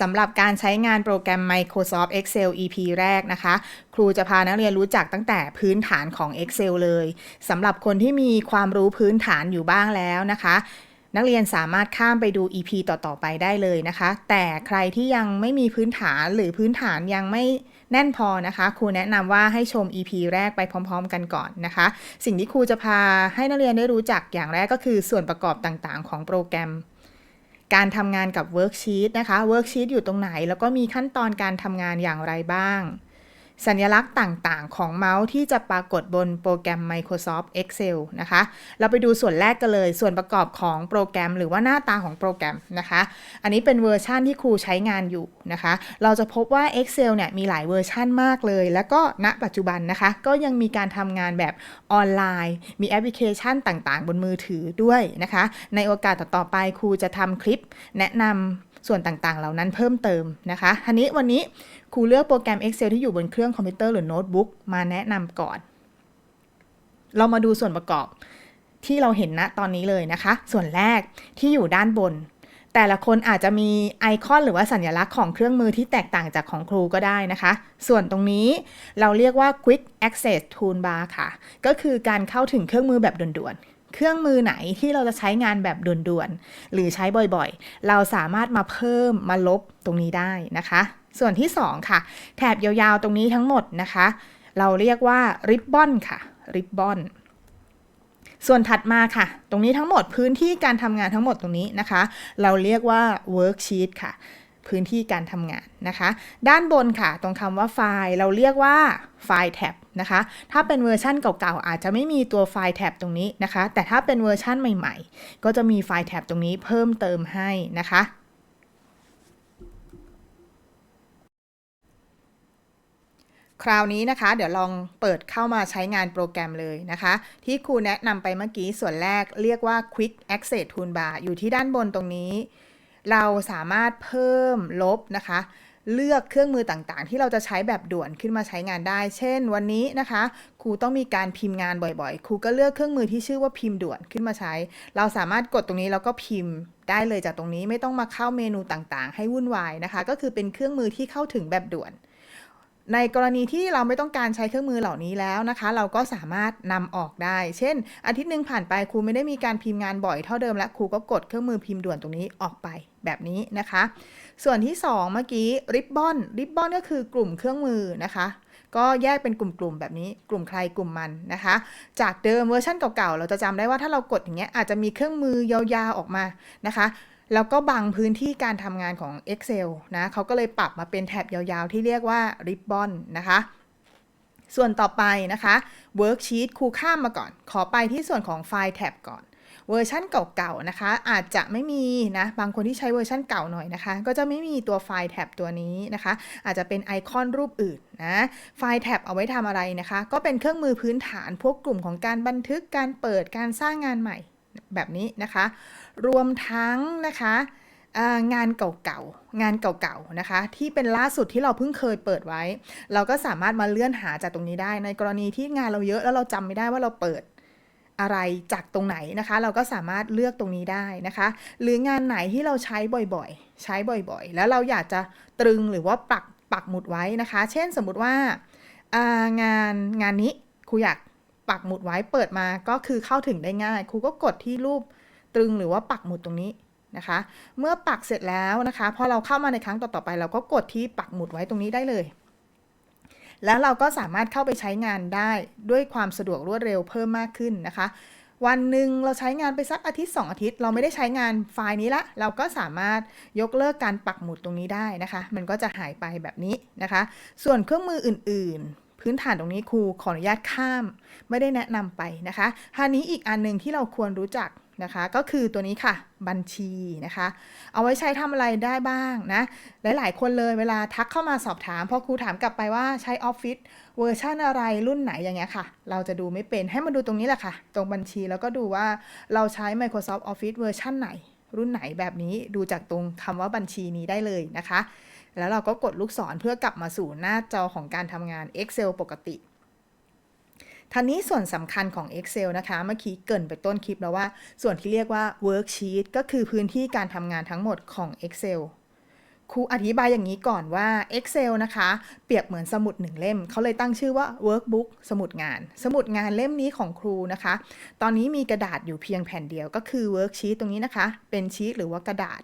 สำหรับการใช้งานโปรแกรม Microsoft Excel EP แรกนะคะ ครูจะพานักเรียนรู้จักตั้งแต่พื้นฐานของ Excel เลยสำหรับคนที่มีความรู้พื้นฐานอยู่บ้างแล้วนะคะ นักเรียนสามารถข้ามไปดู EP ต่อ ๆ ไปได้เลยนะคะ แต่ใครที่ยังไม่มีพื้นฐานหรือพื้นฐานยังไม่แน่นพอนะคะ ครูแนะนำว่าให้ชม EP แรกไปพร้อม ๆ กันก่อนนะคะ สิ่งที่ครูจะพาให้นักเรียนได้รู้จักอย่างแรกก็คือส่วนประกอบต่างๆ ของโปรแกรม การทำงานกับเวิร์กชีตนะคะเวิร์กชีตอยู่ตรงไหน แล้วก็มีขั้นตอนการทำงานอย่างไรบ้าง สัญลักษณ์ต่างๆ ของเมาส์ที่จะปรากฏบนโปรแกรม Microsoft Excel นะคะ เราไปดูส่วนแรกกันเลย ส่วนประกอบของโปรแกรม หรือว่าหน้าตาของโปรแกรมนะคะ อันนี้เป็นเวอร์ชั่นที่ครูใช้งานอยู่นะคะ เราจะพบว่า Excel เนี่ยมีหลายเวอร์ชั่นมากเลย แล้วก็ณปัจจุบันนะคะ ก็ยังมีการทำงานแบบออนไลน์ มีแอปพลิเคชันต่างๆ บนมือถือด้วยนะคะ ในโอกาสต่อๆไปครูจะทำคลิปแนะนำ ส่วนต่างๆ เหล่านั้นเพิ่มเติมนะคะทีนี้วันนี้ครูเลือกโปรแกรม Excel ที่อยู่บนเครื่องคอมพิวเตอร์หรือโน้ตบุ๊กมาแนะนำก่อน เรามาดูส่วนประกอบที่เราเห็นณตอนนี้เลยนะคะ ส่วนแรกที่อยู่ด้านบน แต่ละคนอาจจะมีไอคอนหรือว่าสัญลักษณ์ของเครื่องมือที่แตกต่างจากของครูก็ได้นะคะ ส่วนตรงนี้เราเรียกว่า Quick Access Toolbar ค่ะ ก็คือการเข้าถึงเครื่องมือแบบด่วนๆ เครื่องมือไหนที่เราจะใช้งานแบบด่วนๆ หรือใช้บ่อยๆ เราสามารถมาเพิ่มมาลบตรงนี้ได้นะคะ ส่วนที่ 2 ค่ะ แถบยาวๆตรงนี้ทั้งหมดนะคะ เราเรียกว่า Ribbon ค่ะ Ribbon ส่วนถัดมาค่ะ ตรงนี้ทั้งหมดพื้นที่การทำงานทั้งหมดตรงนี้นะคะ เราเรียกว่า worksheet ค่ะ พื้นที่การทำงานนะคะ ด้านบนค่ะ ตรงคำว่าไฟล์เราเรียกว่าไฟล์แท็บนะคะ ถ้าเป็นเวอร์ชั่นเก่าๆ อาจจะไม่มีตัวไฟล์แท็บตรงนี้นะคะ แต่ถ้าเป็นเวอร์ชั่นใหม่ๆ ก็จะมีไฟล์แท็บตรงนี้เพิ่มเติมให้นะคะคราวนี้นะคะ เดี๋ยวลองเปิดเข้ามาใช้งานโปรแกรมเลยนะคะ ที่ครูแนะนำไปเมื่อกี้ส่วนแรกเรียกว่า Quick Access Toolbar อยู่ที่ด้านบนตรงนี้ เราสามารถเพิ่มลบนะคะ เลือกเครื่องมือต่างๆ ที่เราจะใช้แบบด่วนขึ้นมาใช้งานได้ เช่น วันนี้นะคะ ครูต้องมีการพิมพ์งานบ่อยๆ ครูก็เลือกเครื่องมือที่ชื่อว่าพิมพ์ด่วนขึ้นมาใช้ เราสามารถกดตรงนี้แล้วก็พิมพ์ได้เลยจากตรงนี้ไม่ต้องมาเข้าเมนูต่างๆ ให้วุ่นวายนะคะ ก็คือเป็นเครื่องมือที่เข้าถึงแบบด่วน ในกรณีที่เราไม่ต้องการใช้เครื่องมือเหล่านี้แล้วนะคะ เราก็สามารถนำออกได้ เช่น อาทิตย์หนึ่งผ่านไปครูไม่ได้มีการพิมพ์งานบ่อยเท่าเดิมและครูก็กดเครื่องมือพิมพ์ด่วนตรงนี้ออกไปแบบนี้นะคะ ส่วนที่ 2 เมื่อกี้ริบบอนริบบอนก็คือกลุ่มเครื่องมือนะคะก็แยกเป็นกลุ่มๆแบบนี้ กลุ่มใครกลุ่มมันนะคะ จากเดิมเวอร์ชันเก่าๆ เราจะจำได้ว่าถ้าเรากดอย่างเงี้ยอาจจะมีเครื่องมือยาวๆออกมานะคะ แล้วก็บังพื้นที่การทำงานของ Excel นะเขาก็เลยปรับมาเป็นแถบยาวๆ ที่เรียกว่า Ribbon นะคะ ส่วนต่อไปนะคะ Worksheet ครูข้ามมาก่อน ขอไปที่ส่วนของไฟล์แท็บก่อน เวอร์ชั่นเก่าๆนะคะ อาจจะไม่มีนะ บางคนที่ใช้เวอร์ชั่นเก่าหน่อยนะคะ ก็จะไม่มีตัวไฟล์แท็บตัวนี้นะคะ อาจจะเป็นไอคอนรูปอื่นนะ ไฟล์แท็บเอาไว้ทำอะไรนะคะ ก็เป็นเครื่องมือพื้นฐานพวกกลุ่มของการบันทึก การเปิด การสร้างงานใหม่ แบบนี้นะคะ รวมทั้งนะคะงานเก่าๆ งานเก่าๆ นะคะ ที่เป็นล่าสุดที่เราเพิ่งเคยเปิดไว้ เราก็สามารถมาเลื่อนหาจากตรงนี้ได้ ในกรณีที่งานเราเยอะแล้วเราจำไม่ได้ว่าเราเปิดอะไรจากตรงไหนนะคะ เราก็สามารถเลือกตรงนี้ได้นะคะ หรืองานไหนที่เราใช้บ่อยๆ ใช้บ่อยๆ แล้วเราอยากจะตรึงหรือว่าปักปักหมุดไว้นะคะ เช่นสมมุติว่างานงานนี้ครูอยาก ปักหมุดไว้เปิดมาก็คือเข้าถึงได้ง่าย ครูก็กดที่รูปตรึงหรือว่าปักหมุดตรงนี้นะคะ เมื่อปักเสร็จแล้วนะคะพอเราเข้ามาในครั้งต่อๆไป เราก็กดที่ปักหมุดไว้ตรงนี้ได้เลย แล้วเราก็สามารถเข้าไปใช้งานได้ด้วยความสะดวกรวดเร็วเพิ่มมากขึ้นนะคะ วันหนึ่งเราใช้งานไปสักอาทิตย์ 2 อาทิตย์ เราไม่ได้ใช้งานไฟล์นี้ละ เราก็สามารถยกเลิกการปักหมุดตรงนี้ได้นะคะ มันก็จะหายไปแบบนี้นะคะ ส่วนเครื่องมืออื่น ๆ พื้นฐานตรงนี้ครูขออนุญาตข้าม ไม่ได้แนะนำไปนะคะท่านี้อีกอันหนึ่งที่เราควรรู้จักนะคะก็คือตัวนี้ค่ะบัญชีนะคะ เอาไว้ใช้ทำอะไรได้บ้างนะหลาย ๆ คนเลยเวลาทักเข้ามาสอบถามพอครูถามกลับไปว่าใช้ออฟฟิศเวอร์ชันอะไรรุ่นไหนอย่างเงี้ยค่ะ เราจะดูไม่เป็นให้มาดูตรงนี้แหละค่ะ ตรงบัญชีแล้วก็ดูว่าเราใช้ Microsoft Office เวอร์ชันไหน รุ่นไหนแบบนี้ดูจากตรงคำว่าบัญชีนี้ได้เลยนะคะ แล้วเราก็กดลูกศรเพื่อกลับมาสู่หน้าจอของการทำงาน Excel ปกติท่านี้ส่วนสำคัญของ Excel นะคะ เมื่อกี้เกินไปต้นคลิปแล้วว่า ส่วนที่เรียกว่า worksheet ก็คือพื้นที่การทำงานทั้งหมดของ Excel ครูอธิบายอย่างนี้ก่อนว่า Excel นะคะ เปรียบเหมือนสมุดหนึ่งเล่ม เขาเลยตั้งชื่อว่า Workbook สมุดงาน สมุดงานเล่มนี้ของครูนะคะ ตอนนี้มีกระดาษอยู่เพียงแผ่นเดียวก็คือ Worksheet ตรงนี้นะคะ เป็นชีตหรือว่ากระดาษ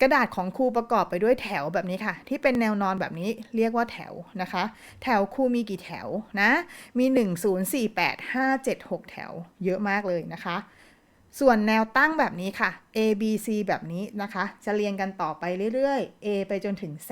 กระดาษของครูประกอบไปด้วยแถวแบบนี้ค่ะ ที่เป็นแนวนอนแบบนี้เรียกว่าแถวนะคะ แถวครูมีกี่แถวนะมี 1 0 4 8 5 7 6 แถว เยอะมากเลยนะคะ ส่วนแนวตั้งแบบนี้ค่ะ A B C แบบนี้นะคะ จะเรียงกันต่อไปเรื่อยๆ A ไปจนถึง Z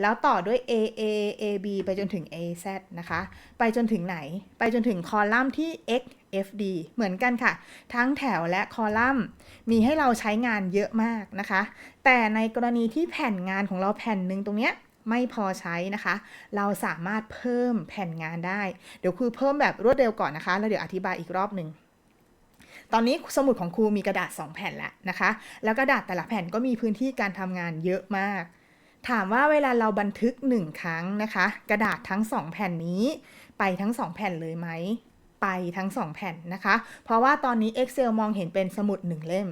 แล้วต่อด้วย A A A B ไปจนถึง A Z นะคะ ไปจนถึงไหน ไปจนถึงคอลัมน์ที่ X F D เหมือนกันค่ะ ทั้งแถวและคอลัมน์ มีให้เราใช้งานเยอะมากนะคะ แต่ในกรณีที่แผ่นงานของเราแผ่นหนึ่งตรงเนี้ยไม่พอใช้นะคะ เราสามารถเพิ่มแผ่นงานได้ เดี๋ยวครูเพิ่มแบบรวดเร็วก่อนนะคะ แล้วเดี๋ยวอธิบายอีกรอบหนึ่งตอนนี้สมุดของครูมีกระดาษ 2 แผ่นแล้วนะคะ แล้วกระดาษแต่ละแผ่นก็มีพื้นที่การทำงานเยอะมาก ถามว่าเวลาเราบันทึก 1 ครั้งนะคะ กระดาษทั้ง 2 แผ่นนี้ไปทั้ง 2 แผ่นเลยไหม ไปทั้ง 2 แผ่นนะคะ เพราะว่าตอนนี้ Excel มองเห็นเป็นสมุด 1 เล่ม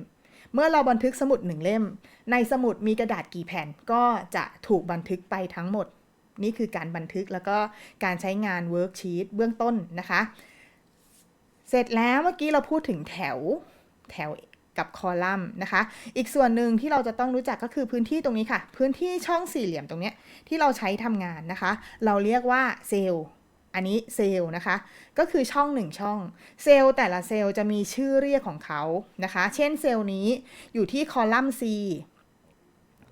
เมื่อเราบันทึกสมุด 1 เล่ม ในสมุดมีกระดาษกี่แผ่นก็จะถูกบันทึกไปทั้งหมด นี่คือการบันทึกแล้วก็การใช้งานเวิร์กชีตเบื้องต้นนะคะ เสร็จแล้วเมื่อกี้เราพูดถึงแถวแถว กับคอลัมน์นะคะ อีกส่วนหนึ่งที่เราจะต้องรู้จักก็คือพื้นที่ตรงนี้ค่ะ พื้นที่ช่องสี่เหลี่ยมตรงนี้ที่เราใช้ทำงานนะคะ เราเรียกว่าเซลล์อันนี้เซลล์นะคะ ก็คือช่องหนึ่งช่อง เซลล์แต่ละเซลล์จะมีชื่อเรียกของเขานะคะ เช่นเซลล์นี้อยู่ที่คอลัมน์ C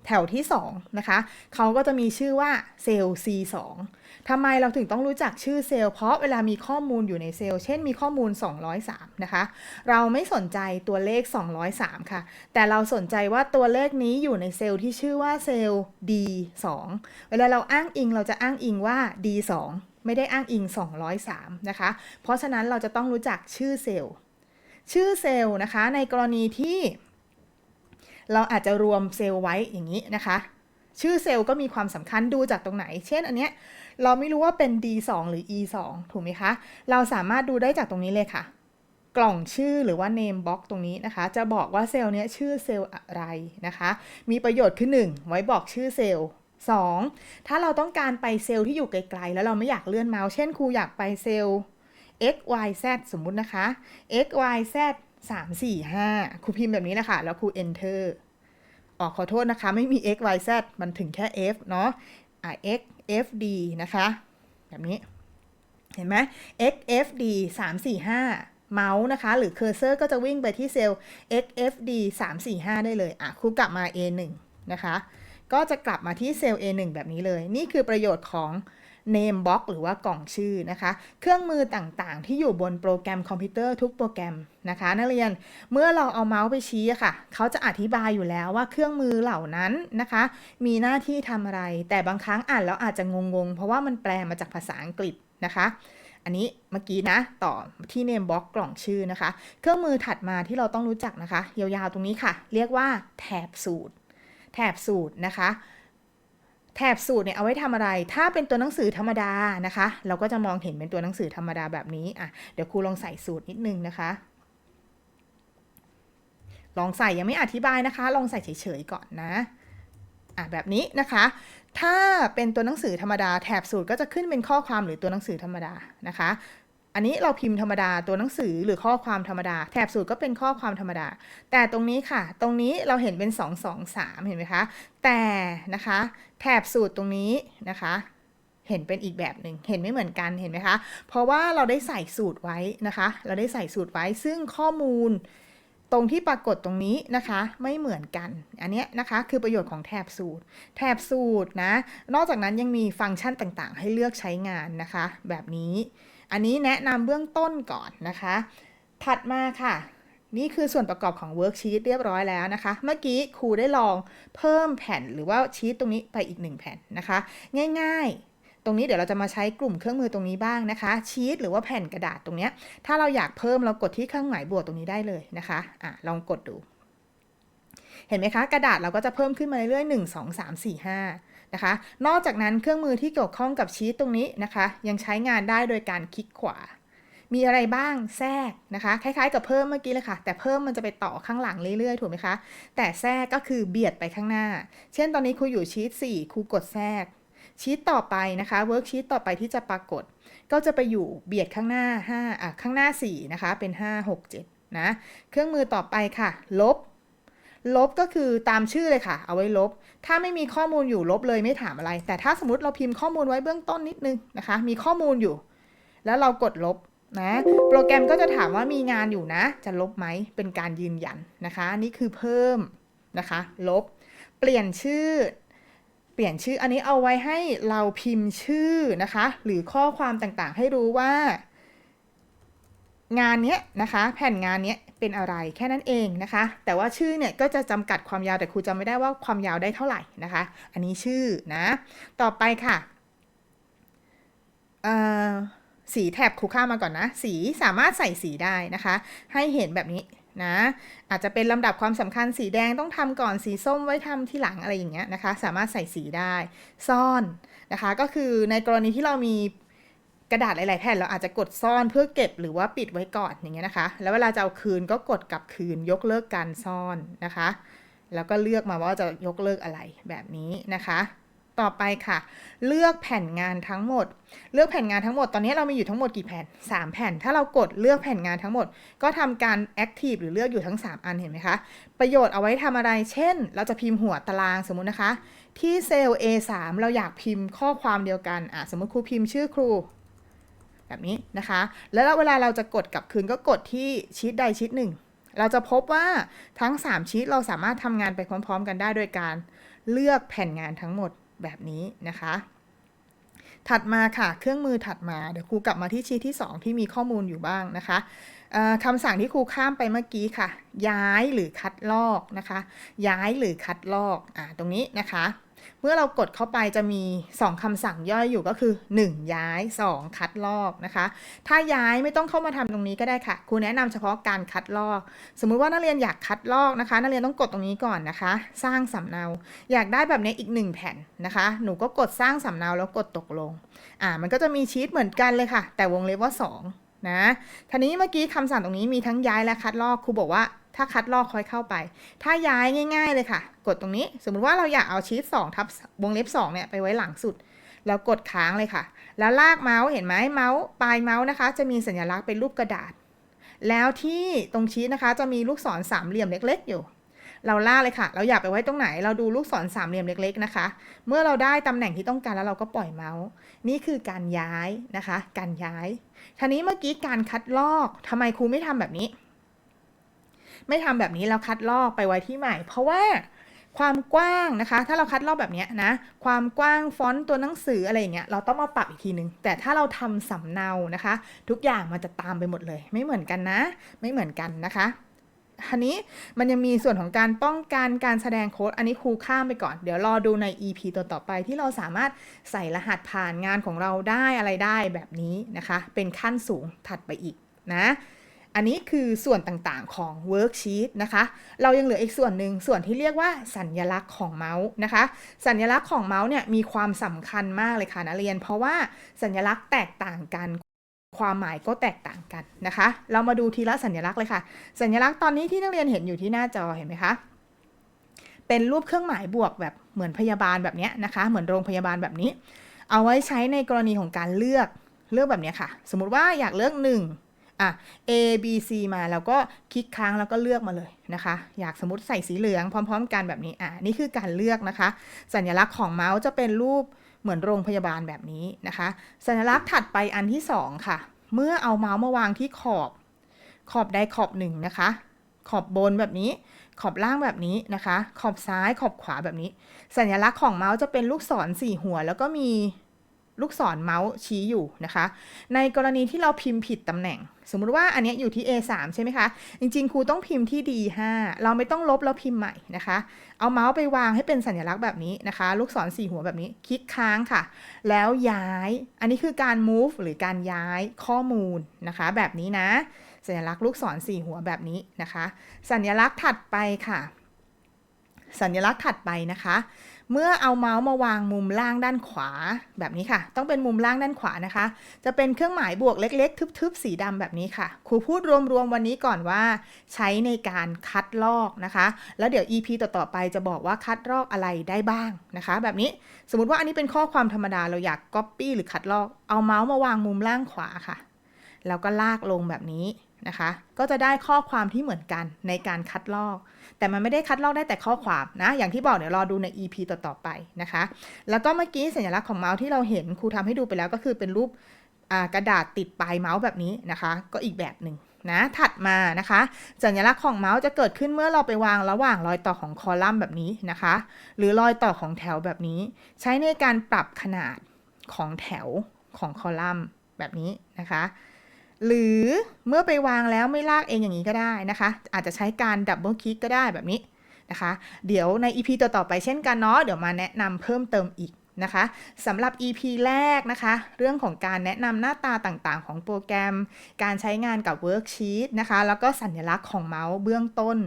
แถวที่ 2 นะคะ เขาก็จะมีชื่อว่าเซลล์ C2 ทำไมเราถึงต้องรู้จักชื่อเซลล์เพราะเวลามีข้อมูลอยู่ในเซลล์ เช่นมีข้อมูล 203 นะคะ เราไม่สนใจตัวเลข 203 ค่ะ แต่เราสนใจว่าตัวเลขนี้อยู่ในเซลล์ที่ชื่อว่าเซลล์ D2 เวลาเราอ้างอิงเราจะอ้างอิงว่า D2 ไม่ได้อ้างอิง 203 นะคะ เพราะฉะนั้นเราจะต้องรู้จักชื่อเซลล์ ชื่อเซลล์นะคะ ในกรณีที่เราอาจจะรวมเซลล์ไว้อย่างนี้นะคะ ชื่อเซลล์ก็มีความสำคัญดูจากตรงไหน เช่นอันเนี้ย เราไม่รู้ว่าเป็น D2 หรือ E2 ถูกไหมคะ เราสามารถดูได้จากตรงนี้เลยค่ะ กล่องชื่อหรือว่า name box ตรงนี้นะคะ จะบอกว่าเซลล์นี้ชื่อเซลล์อะไรนะคะ มีประโยชน์คือ 1 ไว้บอกชื่อเซลล์ 2. ถ้าเราต้องการไปเซลล์ที่อยู่ไกลๆ แล้วเราไม่อยากเลื่อนเมาส์ chen ครูอยากไปเซลล์ x y z สมมุตินะคะ x y z 3 4 5 ครูพิมพ์แบบนี้นะคะแล้วครู enter ออกขอโทษนะคะ ไม่มี x y z มันถึงแค่ f เนาะ x f d นะคะ แบบนี้ เห็นไหม x f d 3 4 5 เมาส์นะคะ หรือเคอร์เซอร์ก็จะวิ่งไปที่เซลล์ x f d 3 4 5 ได้เลย อะครูกลับมา a 1นะคะ ก็จะกลับมาที่เซลล์ a 1แบบนี้เลย นี่คือประโยชน์ของ name box หรือว่ากล่องชื่อนะคะ เครื่องมือต่างๆ ที่อยู่บนโปรแกรมคอมพิวเตอร์ทุกโปรแกรมนะคะ นักเรียนเมื่อเราเอาเมาส์ไปชี้ค่ะ เขาจะอธิบายอยู่แล้วว่าเครื่องมือเหล่านั้นนะคะ มีหน้าที่ทำอะไร แต่บางครั้งอ่านแล้วอาจจะงงๆ เพราะว่ามันแปลมาจากภาษาอังกฤษนะคะอันนี้เมื่อกี้นะต่อที่ name box กล่องชื่อนะคะ เครื่องมือถัดมาที่เราต้องรู้จักนะคะ ยาวๆตรงนี้ค่ะ เรียกว่าแถบสูตร แถบสูตรนะคะ แถบสูตรเนี่ยเอาไว้ทำอะไร ถ้าเป็นตัวหนังสือธรรมดานะคะ เราก็จะมองเห็นเป็นตัวหนังสือธรรมดาแบบนี้อะเดี๋ยวครูลองใส่สูตรนิดนึงนะคะ ลองใส่ยังไม่อธิบายนะคะ ลองใส่เฉยๆก่อนนะอะแบบนี้นะคะ ถ้าเป็นตัวหนังสือธรรมดา แถบสูตรก็จะขึ้นเป็นข้อความหรือตัวหนังสือธรรมดานะคะ อันนี้เราพิมพ์ธรรมดาตัวหนังสือหรือข้อความธรรมดา แถบสูตรก็เป็นข้อความธรรมดา แต่ตรงนี้ค่ะ ตรงนี้เราเห็นเป็น 2 2 3 เห็นไหมคะ แต่นะคะ แถบสูตรตรงนี้นะคะเห็นเป็นอีกแบบหนึ่งเห็นไม่เหมือนกัน เห็นไหมคะ เพราะว่าเราได้ใส่สูตรไว้นะคะ เราได้ใส่สูตรไว้ ซึ่งข้อมูลตรงที่ปรากฏตรงนี้นะคะ ไม่เหมือนกัน อันนี้นะคะคือประโยชน์ของแถบสูตร แถบสูตรนะ นอกจากนั้นยังมีฟังก์ชันต่างๆ ให้เลือกใช้งานนะคะ แบบนี้ อันนี้แนะนำเบื้องต้นก่อนนะคะ ถัดมาค่ะ นี่คือส่วนประกอบของเวิร์กชีตเรียบร้อยแล้วนะคะ เมื่อกี้ครูได้ลองเพิ่มแผ่นหรือว่าชีตตรงนี้ไปอีกหนึ่งแผ่นนะคะ ง่ายๆ ตรงนี้เดี๋ยวเราจะมาใช้กลุ่มเครื่องมือตรงนี้บ้างนะคะ ชีตหรือว่าแผ่นกระดาษตรงนี้ถ้าเราอยากเพิ่มเรากดที่เครื่องหมายบวกตรงนี้ได้เลยนะคะอะลองกดดูเห็นไหมคะ กระดาษเราก็จะเพิ่มขึ้นมาเรื่อยๆหนึ่งสองสามสี่ห้า นะคะ นอกจากนั้นเครื่องมือที่เกี่ยวข้องกับชีตตรงนี้นะคะ ยังใช้งานได้โดยการคลิกขวา มีอะไรบ้างแทรกนะคะ คล้ายๆ กับเพิ่มเมื่อกี้เลยค่ะ แต่เพิ่มมันจะไปต่อข้างหลังเรื่อยๆ ถูกไหมคะ แต่แทรกก็คือเบียดไปข้างหน้า เช่นตอนนี้ครูอยู่ชีต4ครูกดแทรกชีตต่อไปนะคะเวิร์กชีตต่อไปที่จะปรากฏ ก็จะไปอยู่เบียดข้างหน้า5อะข้างหน้า4นะคะเป็น 5 6 7นะเครื่องมือต่อไปค่ะ ลบ ลบก็คือตามชื่อเลยค่ะ เอาไว้ลบ ถ้าไม่มีข้อมูลอยู่ลบเลยไม่ถามอะไร แต่ถ้าสมมติเราพิมพ์ข้อมูลไว้เบื้องต้นนิดนึงนะคะ มีข้อมูลอยู่ แล้วเรากดลบนะโปรแกรมก็จะถามว่ามีงานอยู่นะ จะลบไหมเป็นการยืนยันนะคะอันนี้คือเพิ่มนะคะ ลบ เปลี่ยนชื่อ เปลี่ยนชื่ออันนี้เอาไว้ให้เราพิมพ์ชื่อนะคะ หรือข้อความต่างๆ ให้รู้ว่า งานเนี้ยนะคะ แผ่นงานเนี้ย เป็นอะไรแค่นั้นเองนะคะ แต่ว่าชื่อเนี่ยก็จะจำกัดความยาวแต่ครูจำไม่ได้ว่าความยาวได้เท่าไหร่นะคะ อันนี้ชื่อนะ ต่อไปค่ะสีแถบครูข้ามมาก่อนนะ สีสามารถใส่สีได้นะคะ ให้เห็นแบบนี้นะอาจจะเป็นลำดับความสำคัญสีแดงต้องทำก่อนสีส้มไว้ทำที่หลังอะไรอย่างเงี้ยนะคะ สามารถใส่สีได้ ซ่อนนะคะ ก็คือในกรณีที่เรามี กระดาษหลาย ๆ แผ่นเราอาจจะกดซ่อนเพื่อเก็บหรือว่าปิดไว้ก่อนอย่างเงี้ยนะคะ แล้วเวลาจะเอาคืนก็กดกลับคืนยกเลิกการซ่อนนะคะ แล้วก็เลือกมาว่าจะยกเลิกอะไรแบบนี้นะคะ ต่อไปค่ะ เลือกแผ่นงานทั้งหมด เลือกแผ่นงานทั้งหมดตอนนี้เรามีอยู่ทั้งหมดกี่แผ่น 3 แผ่น ถ้าเรากดเลือกแผ่นงานทั้งหมด ก็ทำการ active หรือเลือกอยู่ทั้ง 3 อันเห็นไหมคะ ประโยชน์เอาไว้ทำอะไร เช่น เราจะพิมพ์หัวตารางสมมุตินะคะ ที่เซลล์ A3 เราอยากพิมพ์ข้อความเดียวกันอะสมมติครูพิมพ์ชื่อครู แบบนี้นะคะ แล้วเวลาเราจะกดกลับคืนก็กดที่ชีตใดชีตหนึ่ง เราจะพบว่าทั้ง 3 ชีตเราสามารถทำงานไปพร้อม ๆ กันได้โดยการเลือกแผ่นงานทั้งหมดแบบนี้นะคะ ถัดมาค่ะเครื่องมือถัดมาเดี๋ยวครูกลับมาที่ชีตที่ 2 ที่มีข้อมูลอยู่บ้างนะคะคำสั่งที่ครูข้ามไปเมื่อกี้ค่ะ ย้ายหรือคัดลอกนะคะ ย้ายหรือคัดลอกอตรงนี้นะคะ เมื่อเรากดเข้าไปจะมี 2คำสั่งย่อยอยู่ก็คือ 1 ย้าย 2 คัดลอกนะคะ ถ้าย้ายไม่ต้องเข้ามาทำตรงนี้ก็ได้ค่ะครูแนะนำเฉพาะการคัดลอก สมมุติว่านักเรียนอยากคัดลอกนะคะ นักเรียนต้องกดตรงนี้ก่อนนะคะ สร้างสำเนา อยากได้แบบนี้อีก 1 แผ่นนะคะ หนูก็กดสร้างสำเนาแล้วกดตกลง อ่า มันก็จะมีชีตเหมือนกันเลยค่ะ แต่วงเล็บว่า 2นะทีนี้เมื่อกี้คำสั่งตรงนี้มีทั้งย้ายและคัดลอกครูบอกว่า ถ้าคัดลอกค่อยเข้าไป ถ้าย้ายง่าย ๆ เลยค่ะ กดตรงนี้ สมมุติว่าเราอยากเอาชีต2ทับวงเล็บ2เนี่ยไปไว้หลังสุด แล้วกดค้างเลยค่ะ แล้วลากเมาส์เห็นไหมเมาส์ปลายเมาส์นะคะ จะมีสัญลักษณ์เป็นรูปกระดาษ แล้วที่ตรงชีตนะคะ จะมีลูกศรสามเหลี่ยมเล็ก ๆ อยู่ เราลากเลยค่ะ เราอยากไปไว้ตรงไหน เราดูลูกศรสามเหลี่ยมเล็ก ๆ นะคะ เมื่อเราได้ตำแหน่งที่ต้องการแล้วเราก็ปล่อยเมาส์ นี่คือการย้ายนะคะ การย้ายทีนี้เมื่อกี้การคัดลอกทำไมครูไม่ทำแบบนี้ ไม่ทำแบบนี้แล้วคัดลอกไปไว้ที่ใหม่ เพราะว่าความกว้างนะคะ ถ้าเราคัดลอกแบบนี้นะ ความกว้างฟอนต์ตัวหนังสืออะไรอย่างเงี้ย เราต้องมาปรับอีกทีนึง แต่ถ้าเราทำสำเนานะคะ ทุกอย่างมันจะตามไปหมดเลย ไม่เหมือนกันนะ ไม่เหมือนกันนะคะทีนี้มันยังมีส่วนของการป้องกันการแสดงโค้ด อันนี้ครูข้ามไปก่อน เดี๋ยวรอดูใน EP ตัวต่อไปที่เราสามารถใส่รหัสผ่านงานของเราได้อะไรได้แบบนี้นะคะ เป็นขั้นสูงถัดไปอีกนะ อันนี้คือส่วนต่างๆของ Worksheet นะคะ เรายังเหลืออีกส่วนหนึ่งส่วนที่เรียกว่าสัญญลักษณ์ของเมาส์นะคะ สัญญลักษณ์ของเมาส์เนี่ยมีความสำคัญมากเลยค่ะนักเรียน เพราะว่าสัญลักษณ์แตกต่างกันความหมายก็แตกต่างกันนะคะ เรามาดูทีละสัญลักษณ์เลยค่ะ สัญลักษณ์ตอนนี้ที่นักเรียนเห็นอยู่ที่หน้าจอเห็นไหมคะ เป็นรูปเครื่องหมายบวกแบบเหมือนพยาบาลแบบนี้นะคะ เหมือนโรงพยาบาลแบบนี้ เอาไว้ใช้ในกรณีของการเลือกเลือกแบบนี้ค่ะ สมมติว่าอยากเลือก 1 อะ A B C มาแล้วก็คลิกค้างแล้วก็เลือกมาเลยนะคะ อยากสมมติใส่สีเหลืองพร้อม ๆ กันแบบนี้อะนี่คือการเลือกนะคะ สัญลักษณ์ของเมาส์จะเป็นรูปเหมือนโรงพยาบาลแบบนี้นะคะ สัญลักษณ์ถัดไปอันที่ 2 ค่ะ เมื่อเอาเมาส์มาวางที่ขอบขอบใดขอบหนึ่งนะคะ ขอบบนแบบนี้ ขอบล่างแบบนี้นะคะ ขอบซ้ายขอบขวาแบบนี้ สัญลักษณ์ของเมาส์จะเป็นลูกศรสี่หัว แล้วก็มี ลูกศรเมาส์ชี้อยู่นะคะ ในกรณีที่เราพิมพ์ผิดตำแหน่ง สมมุติว่าอันนี้อยู่ที่ A3 ใช่ไหมคะ จริงๆ ครูต้องพิมพ์ที่ D5 เราไม่ต้องลบแล้วพิมพ์ใหม่นะคะ เอาเมาส์ไปวางให้เป็นสัญลักษณ์แบบนี้นะคะ ลูกศรสี่หัวแบบนี้ คลิกค้างค่ะ แล้วย้าย อันนี้คือการ move หรือการย้ายข้อมูลนะคะ แบบนี้นะ สัญลักษณ์ลูกศรสี่หัวแบบนี้นะคะ สัญลักษณ์ถัดไปค่ะ สัญลักษณ์ถัดไปนะคะ เมื่อเอาเมาส์มาวางมุมล่างด้านขวาแบบนี้ค่ะ ต้องเป็นมุมล่างด้านขวานะคะ จะเป็นเครื่องหมายบวกเล็ก ๆ ทึบๆ สีดำแบบนี้ค่ะครูพูดรวมๆวันนี้ก่อนว่า ใช้ในการคัดลอกนะคะ แล้วเดี๋ยว EP ต่อๆไปจะบอกว่าคัดลอกอะไรได้บ้างนะคะ แบบนี้สมมติว่าอันนี้เป็นข้อความธรรมดาเราอยาก Copy หรือคัดลอกเอาเมาส์มาวางมุมล่างขวาค่ะ แล้วก็ลากลงแบบนี้ นะคะ ก็จะได้ข้อความที่เหมือนกันในการคัดลอก แต่มันไม่ได้คัดลอกได้แต่ข้อความนะ อย่างที่บอกเดี๋ยวรอดูใน EP ต่อๆไปนะคะ แล้วก็เมื่อกี้สัญลักษณ์ของเมาส์ที่เราเห็นครูทำให้ดูไปแล้วก็คือเป็นรูปกระดาษติดปลายเมาส์แบบนี้นะคะ ก็อีกแบบหนึ่งนะถัดมานะคะสัญลักษณ์ของเมาส์จะเกิดขึ้นเมื่อเราไปวางระหว่างรอยต่อของคอลัมน์แบบนี้นะคะ หรือรอยต่อของแถวแบบนี้ ใช้ในการปรับขนาดของแถวของคอลัมน์แบบนี้นะคะ หรือเมื่อไปวางแล้วไม่ลากเองอย่างนี้ก็ได้นะคะ อาจจะใช้การดับเบิลคลิกก็ได้แบบนี้นะคะ เดี๋ยวใน EP ต่อๆไปเช่นกันเนาะเดี๋ยวมาแนะนำเพิ่มเติมอีกนะคะสำหรับ EP แรกนะคะ เรื่องของการแนะนำหน้าตาต่างๆ ของโปรแกรม การใช้งานกับเวิร์กชีตนะคะ แล้วก็สัญลักษณ์ของเมาส์เบื้องต้น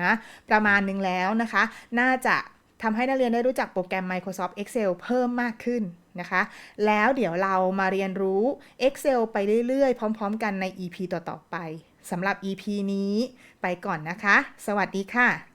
นะประมาณนึงแล้วนะคะ น่าจะทำให้นักเรียนได้รู้จักโปรแกรม Microsoft Excel เพิ่มมากขึ้น นะคะ แล้วเดี๋ยวเรามาเรียนรู้ Excel ไปเรื่อยๆ พร้อม ๆ กันใน EP ต่อ ๆ ไปสำหรับ EP นี้ไปก่อนนะคะ สวัสดีค่ะ